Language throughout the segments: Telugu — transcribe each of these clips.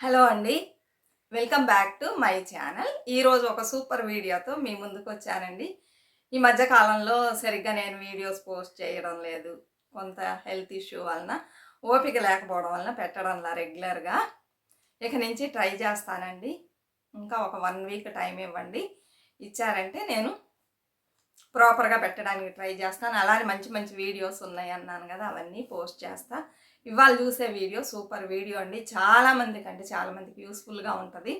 హలో అండి. Welcome back to my channel ఈరోజు ఒక సూపర్ వీడియోతో మీ ముందుకు వచ్చానండి. ఈ మధ్య కాలంలో సరిగ్గా నేను వీడియోస్ పోస్ట్ చేయడం లేదు. కొంత హెల్త్ ఇష్యూ వలన ఓపిక లేకపోవడం వలన పెట్టడంలా రెగ్యులర్గా ఇక నుంచి ట్రై చేస్తానండి. ఇంకా ఒక వన్ వీక్ టైం ఇవ్వండి. ఇచ్చారంటే నేను ప్రాపర్గా పెట్టడానికి ట్రై చేస్తాను. అలానే మంచి మంచి వీడియోస్ ఉన్నాయి అన్నాను కదా అవన్నీ పోస్ట్ చేస్తాను ఇవాళ చూసే వీడియో సూపర్ వీడియో అండి. చాలామందికి అంటే చాలామందికి యూస్ఫుల్గా ఉంటుంది.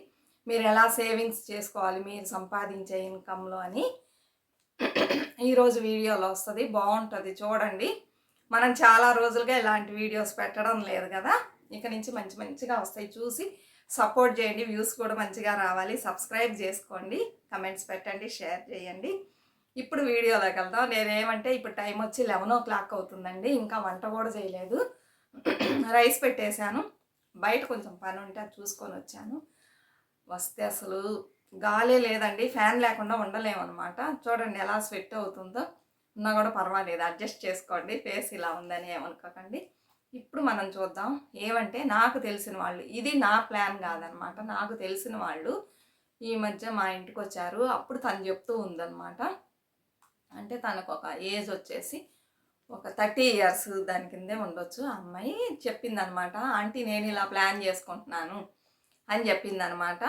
మీరు ఎలా సేవింగ్స్ చేసుకోవాలి మీరు సంపాదించే ఇన్కంలో అని ఈరోజు వీడియోలో వస్తుంది. బాగుంటుంది. చూడండి. మనం చాలా రోజులుగా ఇలాంటి వీడియోస్ పెట్టడం లేదు కదా. ఇక నుంచి మంచి మంచిగా వస్తాయి. చూసి సపోర్ట్ చేయండి. వ్యూస్ కూడా మంచిగా రావాలి. సబ్స్క్రైబ్ చేసుకోండి. కమెంట్స్ పెట్టండి. షేర్ చేయండి. ఇప్పుడు వీడియోలోకి వెళ్దాం. నేనేమంటే ఇప్పుడు టైం వచ్చి లెవెన్ ఓ క్లాక్ అవుతుందండి. ఇంకా వంట కూడా చేయలేదు. రైస్ పెట్టేశాను. బయట కొంచెం పని ఉంటే అది చూసుకొని వచ్చాను. వస్తే అసలు గాలే లేదండి. ఫ్యాన్ లేకుండా ఉండలేమన్నమాట. చూడండి ఎలా స్వెట్ అవుతుందో. ఉన్నా కూడా పర్వాలేదు. అడ్జస్ట్ చేసుకోండి. ఫేస్ ఇలా ఉందని ఏమనుకోకండి. ఇప్పుడు మనం చూద్దాం. ఏమంటే నాకు తెలిసిన వాళ్ళు ఇది నా ప్లాన్ కాదనమాట నాకు తెలిసిన వాళ్ళు ఈ మధ్య మా ఇంటికి వచ్చారు. అప్పుడు తను చెప్తూ ఉందన్నమాట. అంటే తనకు ఒక ఏజ్ వచ్చేసి ఒక థర్టీ ఇయర్స్ దాని కిందే ఉండొచ్చు. ఆ అమ్మాయి చెప్పిందనమాట ఆంటీ నేను ఇలా ప్లాన్ చేసుకుంటున్నాను అని చెప్పిందనమాట.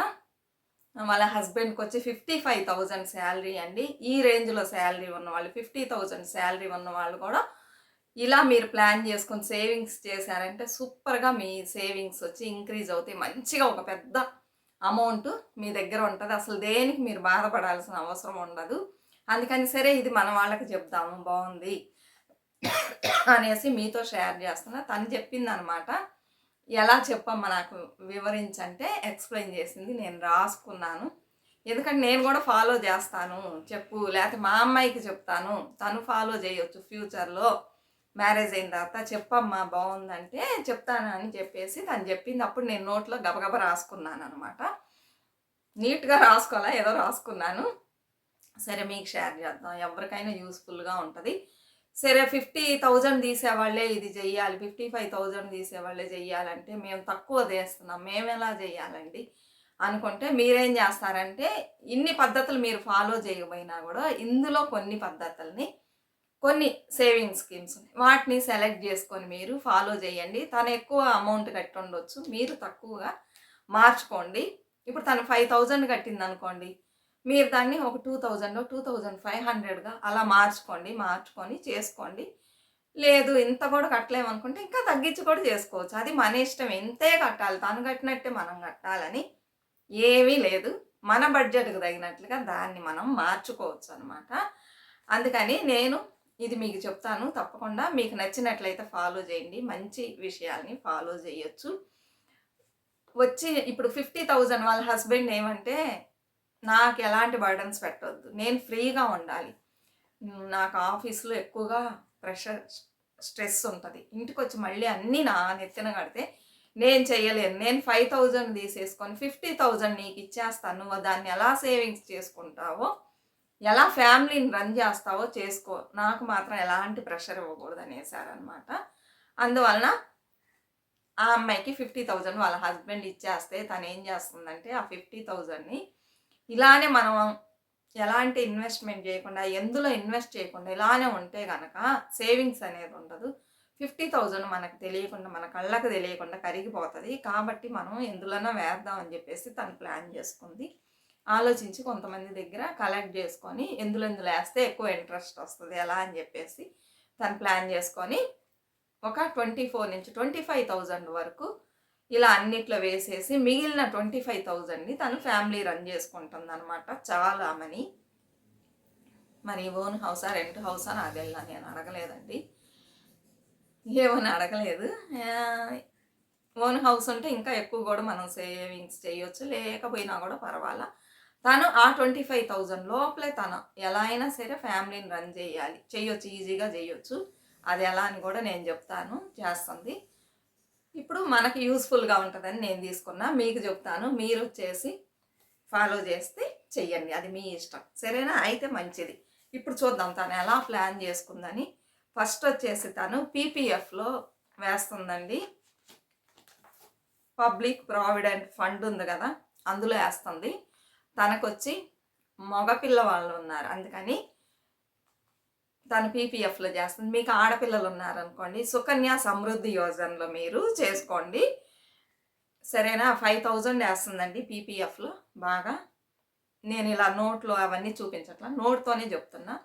వాళ్ళ హస్బెండ్కి వచ్చి ఫిఫ్టీ ఫైవ్ థౌజండ్ శాలరీ అండి. ఈ రేంజ్లో శాలరీ ఉన్న వాళ్ళు ఫిఫ్టీ థౌజండ్ శాలరీ ఉన్న వాళ్ళు కూడా ఇలా మీరు ప్లాన్ చేసుకుని సేవింగ్స్ చేశారంటే సూపర్గా మీ సేవింగ్స్ వచ్చి ఇంక్రీజ్ అవుతాయి. మంచిగా ఒక పెద్ద అమౌంట్ మీ దగ్గర ఉంటుంది. అసలు దేనికి మీరు బాధపడాల్సిన అవసరం ఉండదు. అందుకని సరే ఇది మన వాళ్ళకి చెప్దాము. బాగుంది. అనేసి మీతో షేర్ చేస్తున్నా. తను చెప్పింది అనమాట ఎలా చెప్పమ్మా నాకు వివరించంటే ఎక్స్ప్లెయిన్ చేసింది నేను రాసుకున్నాను. ఎందుకంటే నేను కూడా ఫాలో చేస్తాను చెప్పు. లేకపోతే మా అమ్మాయికి చెప్తాను. తను ఫాలో చేయొచ్చు ఫ్యూచర్లో. మ్యారేజ్ అయిన తర్వాత చెప్పమ్మా బాగుందంటే చెప్తాను అని చెప్పేసి తను చెప్పింది అప్పుడు నేను నోట్లో గబగబ రాసుకున్నాను అనమాట నీట్గా రాసుకోవాలా? ఏదో రాసుకున్నాను. సరే మీకు షేర్ చేద్దాం. ఎవరికైనా యూస్ఫుల్గా ఉంటుంది. సరే ఫిఫ్టీ థౌజండ్ తీసేవాళ్ళే ఇది చెయ్యాలి ఫిఫ్టీ ఫైవ్ థౌజండ్ తీసేవాళ్ళే చెయ్యాలంటే మేము తక్కువ చేస్తున్నాం మేము ఎలా చేయాలండి అనుకుంటే మీరేం చేస్తారంటే ఇన్ని పద్ధతులు మీరు ఫాలో చేయకపోయినా కూడా ఇందులో కొన్ని పద్ధతుల్ని కొన్ని సేవింగ్ స్కీమ్స్ వాటిని సెలెక్ట్ చేసుకొని మీరు ఫాలో చేయండి. తను ఎక్కువ అమౌంట్ కట్టి ఉండొచ్చు మీరు తక్కువగా మార్చుకోండి. ఇప్పుడు తను ఫైవ్ థౌజండ్ కట్టింది అనుకోండి మీరు దాన్ని ఒక two thousand two thousand five హండ్రెడ్గా అలా మార్చుకోండి మార్చుకొని చేసుకోండి. లేదు ఇంత కూడా కట్టలేమనుకుంటే ఇంకా తగ్గించి కూడా చేసుకోవచ్చు. అది మన ఇష్టం. ఇంతే కట్టాలి. తను కట్టినట్టే మనం కట్టాలని ఏమీ లేదు. మన బడ్జెట్కి తగినట్లుగా దాన్ని మనం మార్చుకోవచ్చు అనమాట అందుకని నేను ఇది మీకు చెప్తాను. తప్పకుండా మీకు నచ్చినట్లయితే ఫాలో చేయండి. మంచి విషయాల్ని ఫాలో చేయొచ్చు. వచ్చి ఇప్పుడు ఫిఫ్టీ థౌజండ్ వాళ్ళ హస్బెండ్ ఏమంటే నాకు ఎలాంటి బర్డన్స్ పెట్టవద్దు నేను ఫ్రీగా ఉండాలి. నాకు ఆఫీస్లో ఎక్కువగా ప్రెషర్ స్ట్రెస్ ఉంటుంది. ఇంటికి వచ్చి మళ్ళీ అన్నీ నా నెత్తిన కడితే నేను చేయలేను. నేను ఫైవ్ థౌజండ్ తీసేసుకొని ఫిఫ్టీ థౌజండ్ నీకు ఇచ్చేస్తాను నువ్వు దాన్ని ఎలా సేవింగ్స్ చేసుకుంటావో ఎలా ఫ్యామిలీని రన్ చేస్తావో చేసుకో. నాకు మాత్రం ఎలాంటి ప్రెషర్ ఇవ్వకూడదు అనేసారనమాట అందువలన ఆ అమ్మాయికి ఫిఫ్టీ థౌజండ్ వాళ్ళ హస్బెండ్ ఇచ్చేస్తే తను ఏం చేస్తుందంటే ఆ ఫిఫ్టీ థౌజండ్ని ఇలానే మనం ఎలాంటి ఇన్వెస్ట్మెంట్ చేయకుండా ఎందులో ఇన్వెస్ట్ చేయకుండా ఇలానే ఉంటే కనుక సేవింగ్స్ అనేది ఉండదు. ఫిఫ్టీ థౌజండ్ మనకు తెలియకుండా మన కళ్ళకు తెలియకుండా కరిగిపోతుంది. కాబట్టి మనం ఎందులోనో వేద్దాం అని చెప్పేసి తను ప్లాన్ చేసుకుంది. ఆలోచించి కొంతమంది దగ్గర కలెక్ట్ చేసుకొని ఎందులో ఎందులో వేస్తే ఎక్కువ ఇంట్రెస్ట్ వస్తుంది ఎలా అని చెప్పేసి తను ప్లాన్ చేసుకొని ఒక ట్వంటీ ఫోర్ నుంచి ట్వంటీ ఫైవ్ థౌజండ్ వరకు ఇలా అన్నిట్లో వేసేసి మిగిలిన ట్వంటీ ఫైవ్ థౌజండ్ని తను ఫ్యామిలీ రన్ చేసుకుంటుంది అనమాట చాలా మనీ. మరి ఓన్ హౌసా రెంట్ హౌసా నాకు వెళ్ళా నేను అడగలేదండి. ఏమని అడగలేదు. ఓన్ హౌస్ ఉంటే ఇంకా ఎక్కువ కూడా మనం సేవింగ్స్ చేయొచ్చు లేకపోయినా కూడా పర్వాలా. తను ఆ ట్వంటీ ఫైవ్ థౌజండ్ లోపలే తను ఎలా అయినా సరే ఫ్యామిలీని రన్ చేయాలి చేయొచ్చు ఈజీగా చేయొచ్చు. అది ఎలా అని కూడా నేను చెప్తాను చేస్తుంది. ఇప్పుడు మనకి యూస్ఫుల్గా ఉంటుందని నేను తీసుకున్నా. మీకు చెప్తాను. మీరు వచ్చేసి ఫాలో చేస్తే చెయ్యండి. అది మీ ఇష్టం. సరేనా? అయితే మంచిది. ఇప్పుడు చూద్దాం తను ఎలా ప్లాన్ చేసుకుందని. ఫస్ట్ వచ్చేసి తను పీపీఎఫ్లో వేస్తుందండి. పబ్లిక్ ప్రావిడెంట్ ఫండ్ ఉంది కదా అందులో వేస్తుంది. తనకొచ్చి మగపిల్ల వాళ్ళు ఉన్నారు. అందుకని తను పీపీఎఫ్లో చేస్తుంది. మీకు ఆడపిల్లలు ఉన్నారనుకోండి సుకన్య సమృద్ధి యోజనలో మీరు చేసుకోండి. సరేనా? ఫైవ్ థౌజండ్ వేస్తుందండి పీపీఎఫ్లో. బాగా. నేను ఇలా నోట్లో అవన్నీ చూపించట్లా. నోట్తోనే చెప్తున్నా.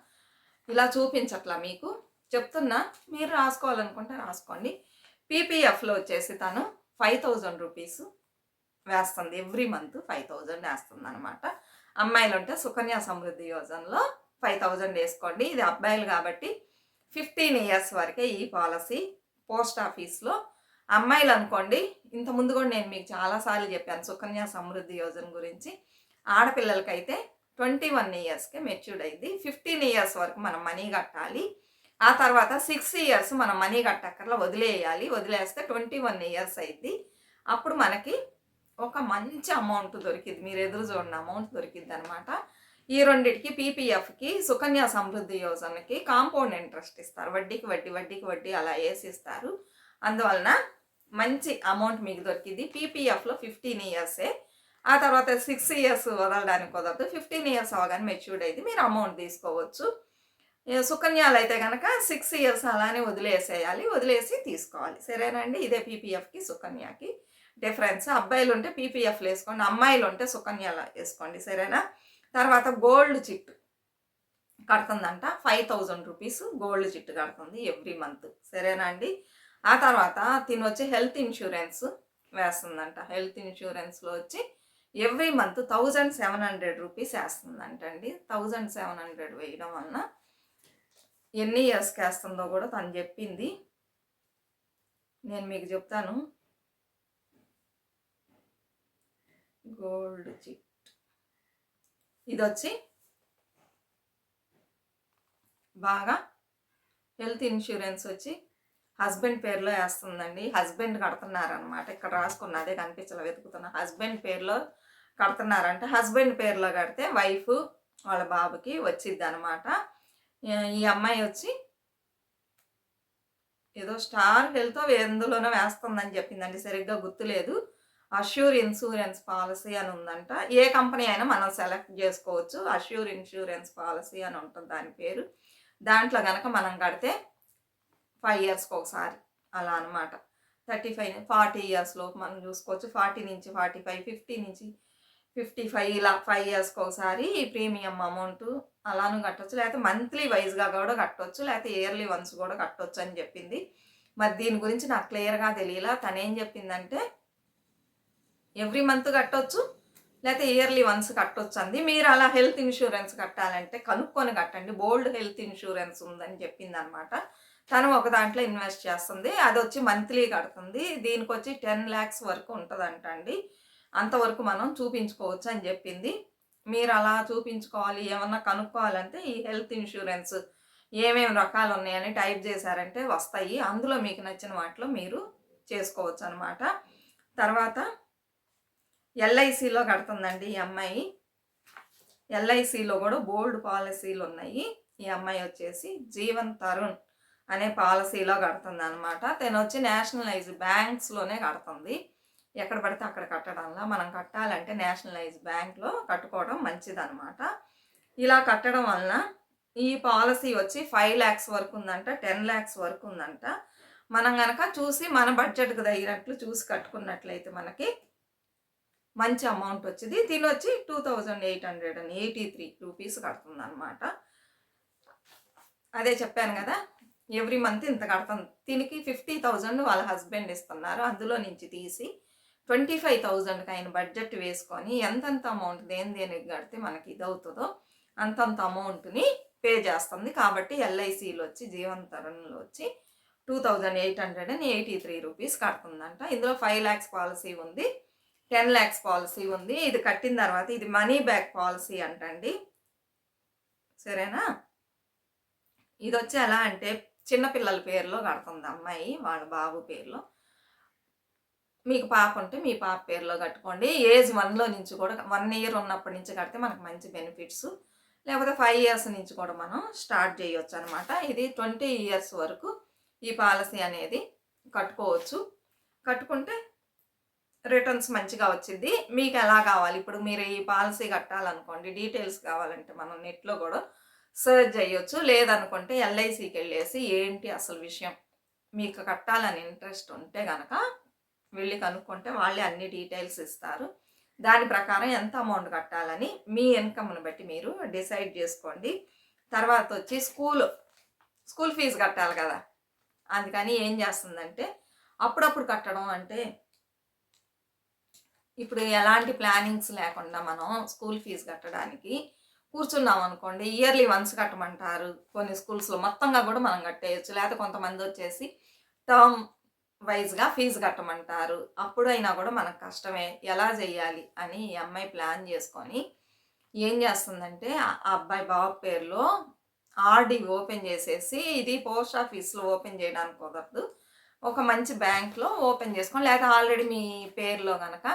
ఇలా చూపించట్లా మీకు. చెప్తున్నా. మీరు రాసుకోవాలనుకుంటే రాసుకోండి. పీపీఎఫ్లో వచ్చేసి తను ఫైవ్ థౌజండ్ రూపీస్ వేస్తుంది. ఎవ్రీ మంత్ ఫైవ్ థౌజండ్ వేస్తుంది అనమాట అమ్మాయిలు ఉంటే సుకన్య సమృద్ధి యోజనలో ఫైవ్ థౌజండ్ వేసుకోండి. ఇది అబ్బాయిలు కాబట్టి ఫిఫ్టీన్ ఇయర్స్ వరకే ఈ పాలసీ పోస్ట్ ఆఫీస్లో. అమ్మాయిలు అనుకోండి ఇంత ముందు కూడా నేను మీకు చాలాసార్లు చెప్పాను సుకన్య సమృద్ధి యోజన గురించి. ఆడపిల్లలకైతే ట్వంటీ వన్ ఇయర్స్కే మెచ్యూర్డ్ అయింది. ఫిఫ్టీన్ ఇయర్స్ వరకు మనం మనీ కట్టాలి. ఆ తర్వాత సిక్స్ ఇయర్స్ మనం మనీ కట్టక్కర్లా వదిలేయాలి. వదిలేస్తే ట్వంటీ వన్ ఇయర్స్ అయింది అప్పుడు మనకి ఒక మంచి అమౌంట్ దొరికింది మీరు ఎదురు చూడండి అమౌంట్ దొరికింది అనమాట ఈ రెండింటికి పీపీఎఫ్కి సుకన్య సమృద్ధి యోజనకి కాంపౌండ్ ఇంట్రెస్ట్ ఇస్తారు. వడ్డీకి వడ్డీ వడ్డీకి వడ్డీ అలా వేసి ఇస్తారు. అందువలన మంచి అమౌంట్ మీకు దొరికింది. పీపీఎఫ్లో ఫిఫ్టీన్ ఇయర్సే. ఆ తర్వాత సిక్స్ ఇయర్స్ వదలడానికి కుదరదు. ఫిఫ్టీన్ ఇయర్స్ అవగానే మెచ్యూర్డ్ అయితే మీరు అమౌంట్ తీసుకోవచ్చు. సుకన్యాలు అయితే కనుక సిక్స్ ఇయర్స్ అలానే వదిలేసేయాలి. వదిలేసి తీసుకోవాలి. సరేనండి? ఇదే పీపీఎఫ్కి సుకన్యకి డిఫరెన్స్. అబ్బాయిలు ఉంటే పీపీఎఫ్లు వేసుకోండి. అమ్మాయిలు ఉంటే సుకన్యాలు వేసుకోండి. సరేనా? తర్వాత gold chit కడుతుందంట. Five thousand rupees gold chit కడుతుంది ఎవ్రీ మంత్. సరేనా అండి? ఆ తర్వాత తిని వచ్చి హెల్త్ ఇన్సూరెన్స్ వేస్తుందంట. హెల్త్ ఇన్సూరెన్స్లో వచ్చి every month thousand seven hundred rupees వేస్తుందంట అండి. థౌజండ్ సెవెన్ హండ్రెడ్ వేయడం వలన ఎన్ని ఇయర్స్కి వేస్తుందో కూడా తను చెప్పింది. నేను మీకు చెప్తాను. గోల్డ్ చిట్ ఇది వచ్చి బాగా హెల్త్ ఇన్సూరెన్స్ వచ్చి హస్బెండ్ పేరులో వేస్తుందండి. హస్బెండ్ కడుతున్నారనమాట ఇక్కడ రాసుకున్న అదే కనిపించలే వెతుకుతున్నా. హస్బెండ్ పేరులో కడుతున్నారంటే హస్బెండ్ పేరులో కడితే వైఫ్ వాళ్ళ బాబుకి వచ్చిద్ది అనమాట ఈ అమ్మాయి వచ్చి ఏదో స్టార్ హెల్త్ ఎందులోనో వేస్తుందని చెప్పిందండి. సరిగ్గా గుర్తులేదు. అష్యూర్ ఇన్సూరెన్స్ పాలసీ అని ఉందంట. ఏ కంపెనీ అయినా మనం సెలెక్ట్ చేసుకోవచ్చు. అష్యూర్ ఇన్సూరెన్స్ పాలసీ అని ఉంటుంది దాని పేరు. దాంట్లో కనుక మనం కడితే ఫైవ్ ఇయర్స్కి ఒకసారి అలా అనమాట థర్టీ ఫైవ్ ఫార్టీ ఇయర్స్లో మనం చూసుకోవచ్చు. ఫార్టీ నుంచి ఫార్టీ ఫైవ్ ఫిఫ్టీ నుంచి ఫిఫ్టీ ఫైవ్ ఇలా ఫైవ్ ఇయర్స్కి ఒకసారి ఈ ప్రీమియం అమౌంట్ అలాను కట్టొచ్చు. లేకపోతే మంత్లీ వైజ్గా కూడా కట్టొచ్చు. లేకపోతే ఇయర్లీ వన్స్ కూడా కట్టొచ్చు అని చెప్పింది. మరి దీని గురించి నాకు క్లియర్గా తెలియలా తనేం చెప్పిందంటే ఎవ్రీ మంత్ కట్టొచ్చు లేకపోతే ఇయర్లీ వన్స్ కట్టొచ్చు అంది మీరు అలా హెల్త్ ఇన్సూరెన్స్ కట్టాలంటే కనుక్కొని కట్టండి. బోల్డ్ హెల్త్ ఇన్సూరెన్స్ ఉందని చెప్పింది అనమాట తను ఒక దాంట్లో ఇన్వెస్ట్ చేస్తుంది. అది వచ్చి మంత్లీ కడుతుంది. దీనికి వచ్చి టెన్ ల్యాక్స్ వరకు ఉంటుందంట అండి అంతవరకు మనం చూపించుకోవచ్చు అని చెప్పింది. మీరు అలా చూపించుకోవాలి ఏమన్నా కనుక్కోవాలంటే ఈ హెల్త్ ఇన్సూరెన్స్ ఏమేమి రకాలు ఉన్నాయని టైప్ చేశారంటే వస్తాయి. అందులో మీకు నచ్చిన వాటిలో మీరు చేసుకోవచ్చు అనమాట తర్వాత ఎల్ఐసిలో కడుతుందండి ఈ అమ్మాయి. ఎల్ఐసిలో కూడా బోల్డ్ పాలసీలు ఉన్నాయి. ఈ అమ్మాయి వచ్చేసి జీవన్ తరుణ్ అనే పాలసీలో కడుతుంది అనమాట తను వచ్చి నేషనలైజ్ బ్యాంక్స్లోనే కడుతుంది. ఎక్కడ పడితే అక్కడ కట్టడంలో. మనం కట్టాలంటే నేషనలైజ్ బ్యాంక్లో కట్టుకోవడం మంచిదనమాట ఇలా కట్టడం వలన ఈ పాలసీ వచ్చి ఫైవ్ ల్యాక్స్ వరకు ఉందంట టెన్ ల్యాక్స్ వరకు ఉందంట. మనం కనుక చూసి మన బడ్జెట్కి తగినట్లు చూసి కట్టుకున్నట్లయితే మనకి మంచి అమౌంట్ వచ్చింది. దీని వచ్చి two thousand eight hundred and eighty three rupees కడుతుంది అనమాట అదే చెప్పాను కదా ఎవ్రీ మంత్ ఇంత కడుతుంది దీనికి ఫిఫ్టీ థౌజండ్ వాళ్ళ హస్బెండ్ ఇస్తున్నారు. అందులో నుంచి తీసి ట్వంటీ ఫైవ్ థౌజండ్కి ఆయన బడ్జెట్ వేసుకొని ఎంతెంత అమౌంట్ దేని దేనికి కడితే మనకి ఇది అవుతుందో అంతంత అమౌంట్ని పే చేస్తుంది. కాబట్టి ఎల్ఐసిలో వచ్చి జీవన్ తరుణ్లో వచ్చి two thousand eight hundred and eighty three rupees కడుతుందంట. ఇందులో ఫైవ్ ల్యాక్స్ పాలసీ ఉంది. టెన్ ల్యాక్స్ పాలసీ ఉంది. ఇది కట్టిన తర్వాత ఇది మనీ బ్యాక్ పాలసీ అంటండి. సరేనా? ఇది వచ్చి ఎలా అంటే చిన్నపిల్లల పేరులో కడుతుంది అమ్మాయి వాళ్ళ బాబు పేరులో. మీకు పాప ఉంటే మీ పాప పేరులో కట్టుకోండి. ఏజ్ వన్లో నుంచి కూడా వన్ ఇయర్ ఉన్నప్పటి నుంచి కడితే మనకు మంచి బెనిఫిట్స్. లేకపోతే ఫైవ్ ఇయర్స్ నుంచి కూడా మనం స్టార్ట్ చేయొచ్చు అనమాట ఇది ట్వంటీ ఇయర్స్ వరకు ఈ పాలసీ అనేది కట్టుకోవచ్చు. కట్టుకుంటే రిటర్న్స్ మంచిగా వచ్చింది. మీకు ఎలా కావాలి? ఇప్పుడు మీరు ఈ పాలసీ కట్టాలనుకోండి డీటెయిల్స్ కావాలంటే మనం నెట్లో కూడా సర్చ్ చేయొచ్చు. లేదనుకుంటే ఎల్ఐసికి వెళ్ళేసి ఏంటి అసలు విషయం? మీకు కట్టాలని ఇంట్రెస్ట్ ఉంటే కనుక వెళ్ళి కనుక్కుంటే వాళ్ళే అన్ని డీటెయిల్స్ ఇస్తారు. దాని ప్రకారం ఎంత అమౌంట్ కట్టాలని మీ ఇన్కమ్ని బట్టి మీరు డిసైడ్ చేసుకోండి. తర్వాత వచ్చి స్కూల్ స్కూల్ ఫీజు కట్టాలి కదా? అందుకని ఏం చేస్తుందంటే అప్పుడప్పుడు కట్టడం అంటే ఇప్పుడు ఎలాంటి ప్లానింగ్స్ లేకుండా మనం స్కూల్ ఫీజు కట్టడానికి కూర్చున్నాం అనుకోండి. ఇయర్లీ వన్స్ కట్టమంటారు. కొన్ని స్కూల్స్లో మొత్తంగా కూడా మనం కట్టేయచ్చు. లేకపోతే కొంతమంది వచ్చేసి టర్మ్ వైజ్గా ఫీజు కట్టమంటారు. అప్పుడైనా కూడా మనకు కష్టమే. ఎలా చేయాలి అని ఈ అమ్మాయి ప్లాన్ చేసుకొని ఏం చేస్తుందంటే ఆ అబ్బాయి బాబు పేరులో ఆర్డి ఓపెన్ చేసేసి ఇది పోస్ట్ ఆఫీస్లో ఓపెన్ చేయడానికి కుదరదు. ఒక మంచి బ్యాంక్లో ఓపెన్ చేసుకొని లేకపోతే ఆల్రెడీ మీ పేరులో కనుక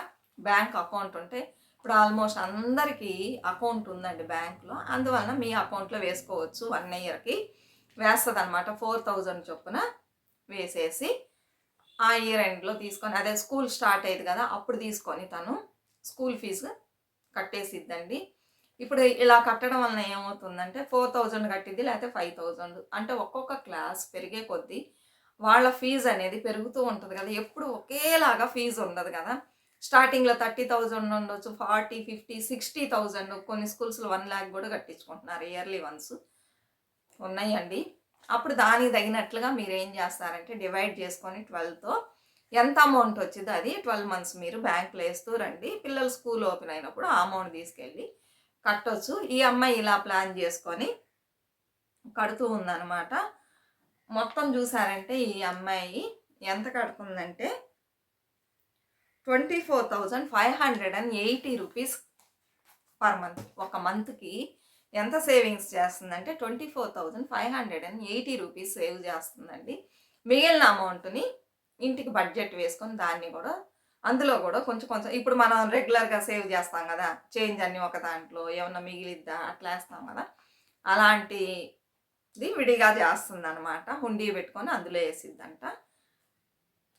బ్యాంక్ అకౌంట్ ఉంటే ఇప్పుడు ఆల్మోస్ట్ అందరికీ అకౌంట్ ఉందండి బ్యాంక్లో. అందువలన మీ అకౌంట్లో వేసుకోవచ్చు వన్ ఇయర్కి. వేస్తుంది అనమాట ఫోర్ థౌజండ్ చొప్పున వేసేసి ఆ ఇయర్ ఎండ్లో తీసుకొని అదే స్కూల్ స్టార్ట్ అయ్యేది కదా అప్పుడు తీసుకొని తను స్కూల్ ఫీజు కట్టేసిద్దండి. ఇప్పుడు ఇలా కట్టడం వలన ఏమవుతుందంటే ఫోర్ థౌజండ్ కట్టిద్ది లేకపోతే ఫైవ్ థౌజండ్. అంటే ఒక్కొక్క క్లాస్ పెరిగే కొద్దీ వాళ్ళ ఫీజు అనేది పెరుగుతూ ఉంటుంది కదా ఎప్పుడు ఒకేలాగా ఫీజు ఉండదు కదా. స్టార్టింగ్లో థర్టీ థౌజండ్ ఉండొచ్చు ఫార్టీ ఫిఫ్టీ సిక్స్టీ థౌజండ్ కొన్ని స్కూల్స్లో వన్ ల్యాక్ కూడా కట్టించుకుంటున్నారు ఇయర్లీ వన్స్ ఉన్నాయండి. అప్పుడు దానికి తగినట్లుగా మీరు ఏం చేస్తారంటే డివైడ్ చేసుకొని ట్వెల్వ్తో ఎంత అమౌంట్ వచ్చిందో అది ట్వెల్వ్ మంత్స్ మీరు బ్యాంక్లో వేస్తూ రండి. పిల్లలు స్కూల్ ఓపెన్ అయినప్పుడు ఆ అమౌంట్ తీసుకెళ్ళి కట్టొచ్చు. ఈ అమ్మాయి ఇలా ప్లాన్ చేసుకొని కడుతూ ఉందన్నమాట. మొత్తం చూసారంటే ఈ అమ్మాయి ఎంత కడుతుందంటే twenty four thousand five hundred and eighty rupees per month. ఒక మంత్కి ఎంత సేవింగ్స్ చేస్తుందంటే twenty four thousand five hundred and eighty rupees save చేస్తుందండి. మిగిలిన అమౌంట్ని ఇంటికి బడ్జెట్ వేసుకొని దాన్ని కూడా అందులో కూడా కొంచెం కొంచెం ఇప్పుడు మనం రెగ్యులర్గా సేవ్ చేస్తాం కదా చేంజ్ అన్ని ఒక దాంట్లో ఏమన్నా మిగిలిద్దా అట్లా వేస్తాం కదా. అలాంటిది విడిగా చేస్తుంది అనమాట హుండీ పెట్టుకొని అందులో వేసిద్దంట.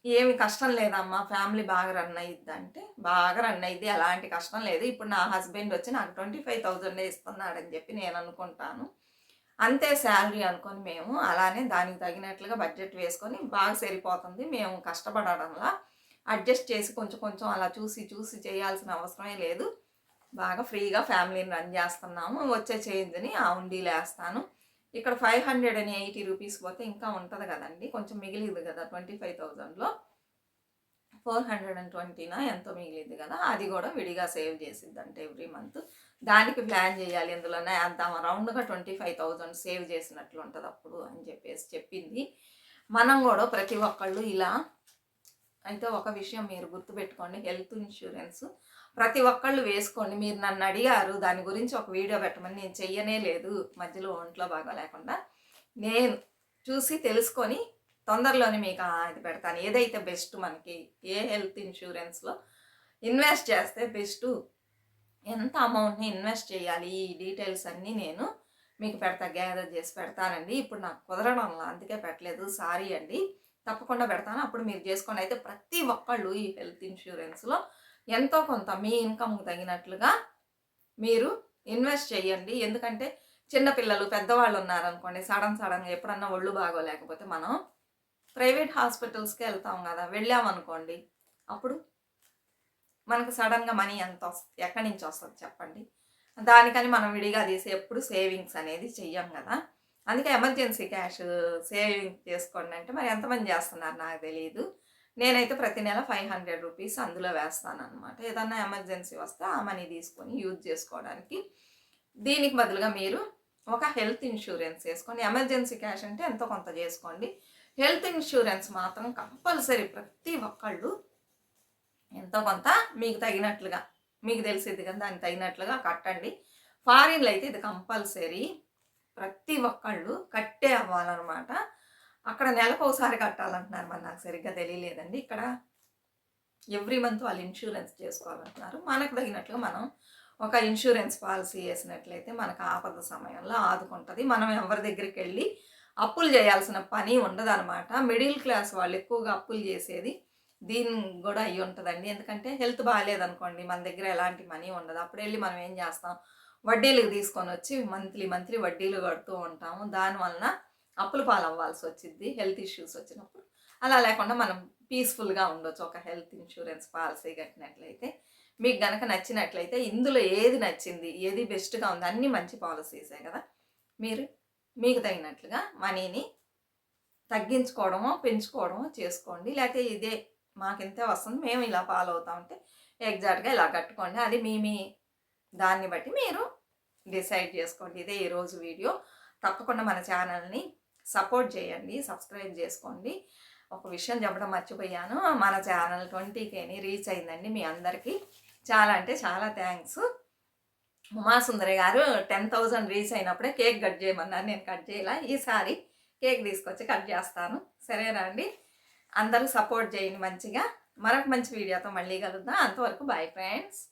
ఏమి కష్టం లేదమ్మా ఫ్యామిలీ బాగా రన్ అయ్యిద్ది అంటే బాగా రన్ అయ్యిద్ది ఎలాంటి కష్టం లేదు. ఇప్పుడు నా హస్బెండ్ వచ్చి నాకు ట్వంటీ ఫైవ్ థౌజండ్ ఇస్తున్నాడని చెప్పి నేను అనుకుంటాను. అంతే శాలరీ అనుకొని మేము అలానే దానికి తగినట్లుగా బడ్జెట్ వేసుకొని బాగా సరిపోతుంది. మేము కష్టపడడంలా అడ్జస్ట్ చేసి కొంచెం కొంచెం అలా చూసి చూసి చేయాల్సిన అవసరమే లేదు. బాగా ఫ్రీగా ఫ్యామిలీని రన్ చేస్తున్నాము. వచ్చే చేంజ్ని ఆ ఉండీలు వేస్తాను. ఇక్కడ ఫైవ్ హండ్రెడ్ అని ఎయిటీ రూపీస్ పోతే ఇంకా ఉంటుంది కదండి. కొంచెం మిగిలింది కదా ట్వంటీ ఫైవ్ థౌజండ్లో ఫోర్ హండ్రెడ్ అండ్ ట్వంటీనా ఎంతో మిగిలింది కదా అది కూడా విడిగా సేవ్ చేసిద్ది అంటే ఎవ్రీ మంత్. దానికి ప్లాన్ చేయాలి ఇందులోనే అంత రౌండ్గా ట్వంటీ ఫైవ్ థౌజండ్ సేవ్ చేసినట్లు ఉంటుంది అప్పుడు అని చెప్పేసి చెప్పింది. మనం కూడా ప్రతి ఒక్కళ్ళు ఇలా అయితే ఒక విషయం మీరు గుర్తుపెట్టుకోండి హెల్త్ ఇన్సూరెన్స్ ప్రతి ఒక్కళ్ళు వేసుకోండి. మీరు నన్ను అడిగారు దాని గురించి ఒక వీడియో పెట్టమని నేను చెయ్యనే లేదు. మధ్యలో ఒంట్లో బాగా లేకుండా నేను చూసి తెలుసుకొని తొందరలోనే మీకు ఇది పెడతాను. ఏదైతే బెస్ట్ మనకి ఏ హెల్త్ ఇన్సూరెన్స్లో ఇన్వెస్ట్ చేస్తే బెస్ట్ ఎంత అమౌంట్ని ఇన్వెస్ట్ చేయాలి? ఈ డీటెయిల్స్ అన్నీ నేను మీకు పెడతా గ్యాదర్ చేసి పెడతానండి. ఇప్పుడు నాకు కుదరడం అందుకే పెట్టలేదు. సారీ అండి. తప్పకుండా పెడతాను. అప్పుడు మీరు చేసుకోండి. అయితే ప్రతి ఒక్కళ్ళు ఈ హెల్త్ ఇన్సూరెన్స్లో ఎంతో కొంత మీ ఇన్కమ్కి తగినట్లుగా మీరు ఇన్వెస్ట్ చేయండి ఎందుకంటే చిన్నపిల్లలు పెద్దవాళ్ళు ఉన్నారనుకోండి సడన్ సడన్గా ఎప్పుడన్నా ఒళ్ళు బాగోలేకపోతే మనం ప్రైవేట్ హాస్పిటల్స్కి వెళ్తాం కదా వెళ్ళామనుకోండి అప్పుడు మనకు సడన్గా మనీ ఎంత వస్తుంది ఎక్కడి నుంచి వస్తుంది చెప్పండి? దానికని మనం విడిగా తీసి ఎప్పుడు సేవింగ్స్ అనేది చెయ్యం కదా. అందుకే ఎమర్జెన్సీ క్యాష్ సేవింగ్ చేసుకోండి అంటే మరి ఎంతమంది చేస్తున్నారు నాకు తెలియదు నేనైతే ప్రతి నెల ఫైవ్ హండ్రెడ్ రూపీస్ అందులో వేస్తాను అనమాట ఏదన్నా ఎమర్జెన్సీ వస్తే ఆ మనీ తీసుకొని యూజ్ చేసుకోవడానికి. దీనికి బదులుగా మీరు ఒక హెల్త్ ఇన్సూరెన్స్ చేసుకోండి ఎమర్జెన్సీ క్యాష్ అంటే ఎంతో కొంత చేసుకోండి. హెల్త్ ఇన్సూరెన్స్ మాత్రం కంపల్సరీ ప్రతి ఒక్కళ్ళు ఎంతో కొంత మీకు తగినట్లుగా మీకు తెలిసేది కదా దానికి తగినట్లుగా కట్టండి. ఫారిన్లో అయితే ఇది కంపల్సరీ ప్రతి ఒక్కళ్ళు కట్టే అవ్వాలన్నమాట. అక్కడ నెలకు ఒకసారి కట్టాలంటున్నారు మరి నాకు సరిగ్గా తెలియలేదండి. ఇక్కడ ఎవ్రీ మంత్ వాళ్ళు ఇన్సూరెన్స్ చేసుకోవాలంటున్నారు. మనకు తగినట్లు మనం ఒక ఇన్సూరెన్స్ పాలసీ వేసినట్లయితే మనకు ఆపద సమయంలో ఆదుకుంటుంది. మనం ఎవరి దగ్గరికి వెళ్ళి అప్పులు చేయాల్సిన పని ఉండదన్నమాట. మిడిల్ క్లాస్ వాళ్ళు ఎక్కువగా అప్పులు చేసేది దీని కూడా అయ్యి ఉంటుందండి. ఎందుకంటే హెల్త్ బాగాలేదనుకోండి మన దగ్గర ఎలాంటి మనీ ఉండదు. అప్పుడు వెళ్ళి మనం ఏం చేస్తాం? వడ్డీలకు తీసుకొని వచ్చి మంత్లీ మంత్లీ వడ్డీలు కడుతూ ఉంటాము. దానివలన అప్పుల పాలు అవ్వాల్సి వచ్చింది హెల్త్ ఇష్యూస్ వచ్చినప్పుడు అలా లేకుండా మనం పీస్ఫుల్గా ఉండొచ్చు ఒక హెల్త్ ఇన్సూరెన్స్ పాలసీ కట్టినట్లయితే. మీకు గనక నచ్చినట్లయితే ఇందులో ఏది నచ్చింది ఏది బెస్ట్గా ఉంది అన్ని మంచి పాలసీసే కదా. మీరు మీకు తగినట్లుగా మనీని తగ్గించుకోవడమో పెంచుకోవడమో చేసుకోండి. లేకపోతే ఇదే మాకు ఇంతే వస్తుంది మేము ఇలా ఫాలో అవుతా ఉంటే ఎగ్జాక్ట్గా ఇలా కట్టుకోండి. అది మీ మీ దాన్ని బట్టి మీరు డిసైడ్ చేసుకోండి. ఇదే ఈరోజు వీడియో. తప్పకుండా మన ఛానల్ని సపోర్ట్ చేయండి సబ్స్క్రైబ్ చేసుకోండి. ఒక విషయం చెప్పడం మర్చిపోయాను. మన ఛానల్ ట్వంటీకేని రీచ్ అయిందండి మీ అందరికీ. చాలా అంటే చాలా థ్యాంక్స్. ఉమాసుందరి గారు టెన్ థౌజండ్ రీచ్ అయినప్పుడే కేక్ కట్ చేయమన్నారు. నేను కట్ చేయాల. ఈసారి కేక్ తీసుకొచ్చి కట్ చేస్తాను. సరేనా అండి? అందరూ సపోర్ట్ చేయండి మంచిగా. మరొక మంచి వీడియోతో మళ్ళీ కలుద్దాం. అంతవరకు బాయ్ ఫ్రెండ్స్.